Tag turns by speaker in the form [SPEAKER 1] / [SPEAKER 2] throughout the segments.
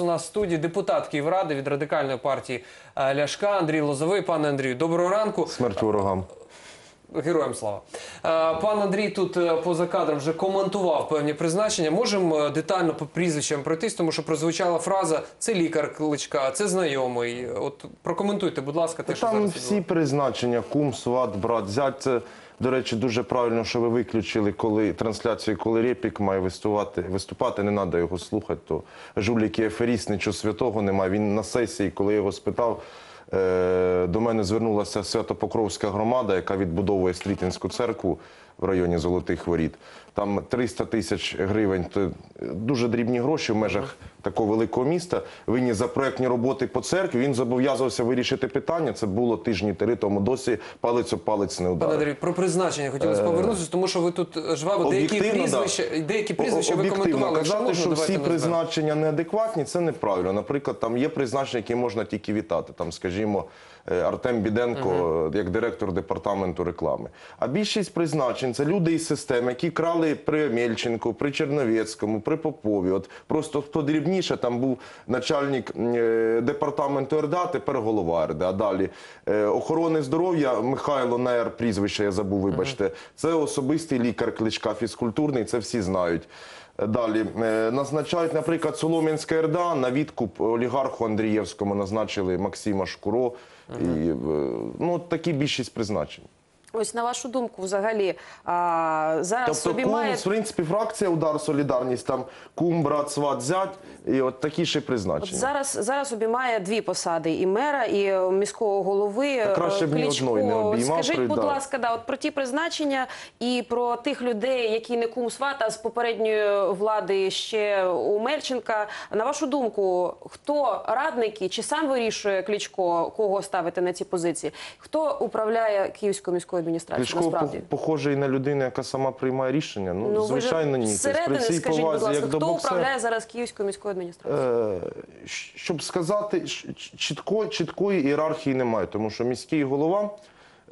[SPEAKER 1] У нас в студії депутат Київради від радикальної партії е, Ляшка Андрій Лозовий. Пане Андрію, доброго ранку.
[SPEAKER 2] Смерть ворогам.
[SPEAKER 1] Героям слава. Е, Пан Андрій тут е, поза кадром вже коментував певні призначення. Можемо е, детально по прізвищам пройтись, тому що прозвучала фраза це лікар кличка, це знайомий. От прокоментуйте, будь ласка, те, що
[SPEAKER 2] Там
[SPEAKER 1] зараз
[SPEAKER 2] всі призначення, кум, сват, брат, зять. Це, до речі, дуже правильно, що ви виключили, коли трансляцію, коли Репік має виступати, виступати, не треба його слухати. То жуліки аферіст, нічого святого немає. Він на сесії, коли його спитав, до мене звернулася Святопокровська громада, яка відбудовує Стрітінську церкву в районі Золотих Воріт. Там 300 тисяч гривень. Це дуже дрібні гроші в межах такого великого міста. Винні за проектні роботи по церкві. Він зобов'язувався вирішити питання. Це було тижні три тому. Досі палець об палець не
[SPEAKER 1] Пане. Андрій, про призначення хотілося повернутися, тому що ви тут е, жваво деякі прізвища, деякі прізвища ви коментували.
[SPEAKER 2] Казати, що всі призначення неадекватні, це неправильно. Наприклад, там є призначення, які можна тільки вітати. Там, скажімо, е, Артем Біденко е, як директор департаменту реклами. А більшість призначень це люди із системи, які крали при Мельченку, при Черновецькому, при Попові. От просто хто дрібніше, там був начальник е, департаменту РДА, тепер голова РДА. А далі е, охорони здоров'я Михайло Наєр, прізвище я забув, вибачте. Це особистий лікар кличка фізкультурний, це всі знають. Далі е, назначають, наприклад, Солом'янська РДА на відкуп олігарху Андрієвському назначили Максима Шкуро. І, е, ну, такі більшість призначень.
[SPEAKER 3] Ось на вашу думку, взагалі а, зараз
[SPEAKER 2] Тобто,
[SPEAKER 3] собі
[SPEAKER 2] кум,
[SPEAKER 3] має
[SPEAKER 2] в принципі, фракція удар солідарність, там кум, брат, сват, зять, і от такі ще
[SPEAKER 3] От
[SPEAKER 2] призначення.
[SPEAKER 3] зараз зараз обіймає дві посади: і мера, і е, міського голови.
[SPEAKER 2] Та краще
[SPEAKER 3] Е,
[SPEAKER 2] б ні одної не обіймав,
[SPEAKER 3] Скажіть, будь ласка, да, от про ті призначення і про тих людей, які не кум сват, а з попередньої влади ще у Мельченка. На вашу думку, хто радники чи сам вирішує Кличко, кого ставити на ці позиції? Хто управляє Київською міською адміністрацією?
[SPEAKER 2] Кличко
[SPEAKER 3] насправді?
[SPEAKER 2] похожий на людину, яка сама приймає рішення. Ну,
[SPEAKER 3] Ну,
[SPEAKER 2] звичайно, ні. Тобто, при цій
[SPEAKER 3] скажіть, будь ласка,
[SPEAKER 2] як до
[SPEAKER 3] хто
[SPEAKER 2] боксера.
[SPEAKER 3] управляє зараз Київською міською адміністрацією?
[SPEAKER 2] Е, щоб сказати, чітко, чіткої ієрархії немає, тому що міський голова.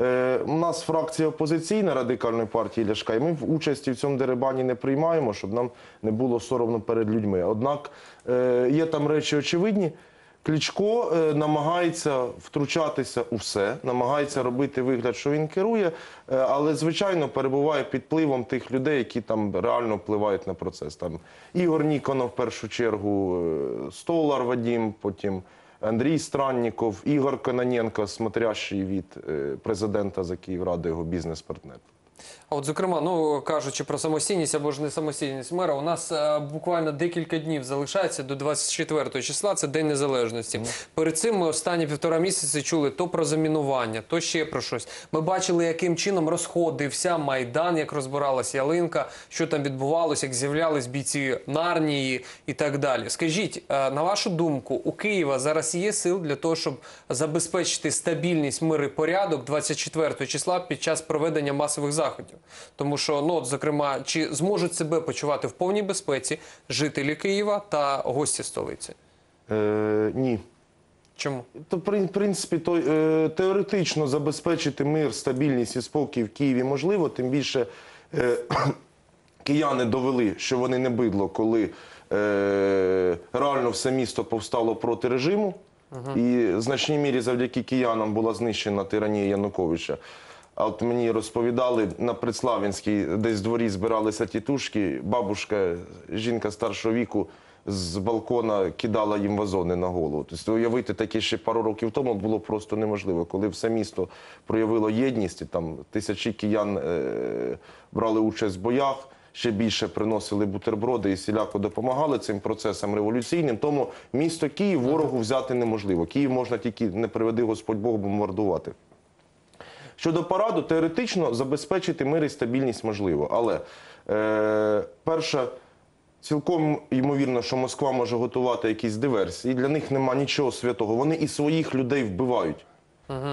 [SPEAKER 2] е, У нас фракція опозиційна радикальної партії Ляшка, і ми в участі в цьому дерибані не приймаємо, щоб нам не було соромно перед людьми. Однак е, є там речі очевидні. Кличко е, намагається втручатися у все, намагається робити вигляд, що він керує, е, але звичайно перебуває під впливом тих людей, які там реально впливають на процес. Там Ігор Ніконов, в першу чергу, е, Столар Вадім, потім Андрій Странніков, Ігор Кононенко, смотрящий від президента за Київраду, його бізнес-партнер.
[SPEAKER 1] А От, зокрема, ну кажучи про самостійність або ж не самостійність мера, у нас е, буквально декілька днів залишається до 24 числа. Це День Незалежності. Перед цим ми останні півтора місяці чули то про замінування, то ще про щось. Ми бачили, яким чином розходився майдан, як розбиралась ялинка, що там відбувалося, як з'являлись бійці Нарнії і так далі. Скажіть, е, на вашу думку, у Києва зараз є сил для того, щоб забезпечити стабільність, мир і порядок 24 числа під час проведення масових заходів? Тому що, ну, от, зокрема, чи зможуть себе почувати в повній безпеці жителі Києва та гості столиці?
[SPEAKER 2] Е, ні.
[SPEAKER 1] Чому?
[SPEAKER 2] То, в принципі, то, е, теоретично забезпечити мир, стабільність і спокій в Києві можливо, тим більше е, кияни довели, що вони не бидло, коли е, реально все місто повстало проти режиму. І в значній мірі завдяки киянам була знищена тиранія Януковича. А от мені розповідали на Предславінській, десь в дворі збиралися тітушки, бабушка, жінка старшого віку з балкона кидала їм вазони на голову. Тобто уявити таке ще пару років тому було просто неможливо. Коли все місто проявило єдність, там тисячі киян е, брали участь в боях, ще більше приносили бутерброди і сіляко допомагали цим процесам революційним. Тому місто Київ ворогу взяти неможливо. Київ можна тільки не приведи Господь Бог бомбардувати. Щодо параду, теоретично забезпечити мир і стабільність можливо. Але е, перше, цілком ймовірно, що Москва може готувати якісь диверсії. Для них нема нічого святого. Вони і своїх людей вбивають.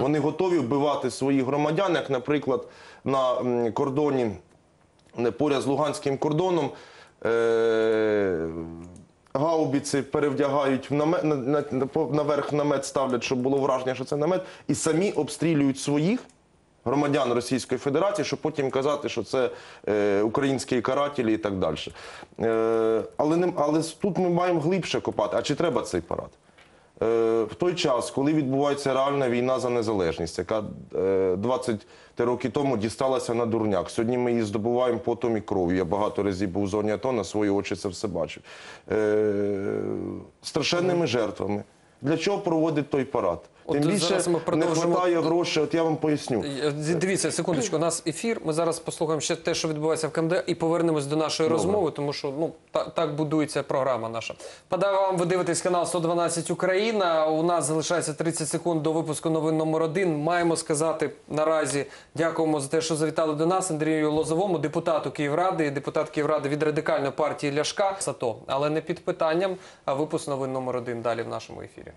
[SPEAKER 2] Вони готові вбивати своїх громадян, як, наприклад, на кордоні не, поряд з Луганським кордоном. Е, Гаубіці перевдягають в намет, на, на, на- наверх намет ставлять, щоб було враження, що це намет, і самі обстрілюють своїх громадян Російської Федерації, щоб потім казати, що це е, українські карателі і так далі. Е, але, не, але тут ми маємо глибше копати. А чи треба цей парад? Е, в той час, коли відбувається реальна війна за незалежність, яка е, 20 роки тому дісталася на дурняк. Сьогодні ми її здобуваємо потом і кров'ю. Я багато разів був в зоні АТО, на свої очі це все бачив. Е, страшенними жертвами. Для чого проводить той парад?
[SPEAKER 1] От
[SPEAKER 2] Тим більше
[SPEAKER 1] зараз ми
[SPEAKER 2] не вистачає грошей. От я вам поясню.
[SPEAKER 1] Е, Дивіться, секундочку, у нас ефір. Ми зараз послухаємо ще те, що відбувається в КМД, і повернемось до нашої розмови, тому що ну так, так будується програма наша. Падаю вам, ви дивитесь канал 112 Україна. У нас залишається 30 секунд до випуску новин номер один. Маємо сказати наразі дякуємо за те, що завітали до нас. Андрію Лозовому, депутату Київради, депутат Київради від радикальної партії Ляшка САТО, але не під питанням. А випуск новин номер один далі в нашому ефірі.